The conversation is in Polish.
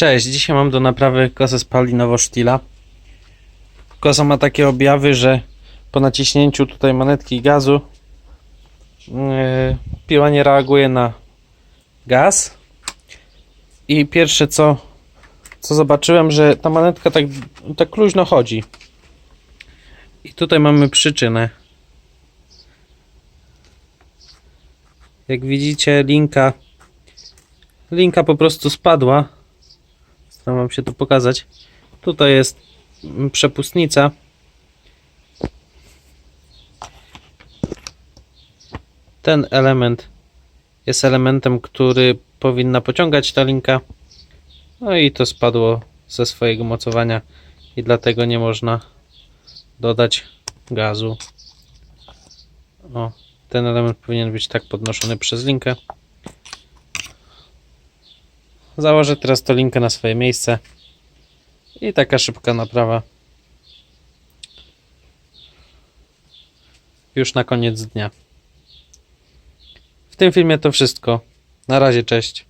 Cześć, dzisiaj mam do naprawy kosę spalinowo-sztila. Kosa ma takie objawy, że po naciśnięciu tutaj manetki gazu yy, piła nie reaguje na gaz. I pierwsze co, co zobaczyłem, że ta manetka tak, tak luźno chodzi. I tutaj mamy przyczynę. Jak widzicie, linka linka po prostu spadła. Staram wam się to pokazać. Tutaj jest mm, przepustnica. Ten element jest elementem, który powinna pociągać ta linka. No i to spadło ze swojego mocowania i dlatego nie można dodać gazu. O, ten element powinien być tak podnoszony przez linkę. Założę teraz to linkę na swoje miejsce. I taka szybka naprawa. Już na koniec dnia. W tym filmie to wszystko. Na razie, cześć.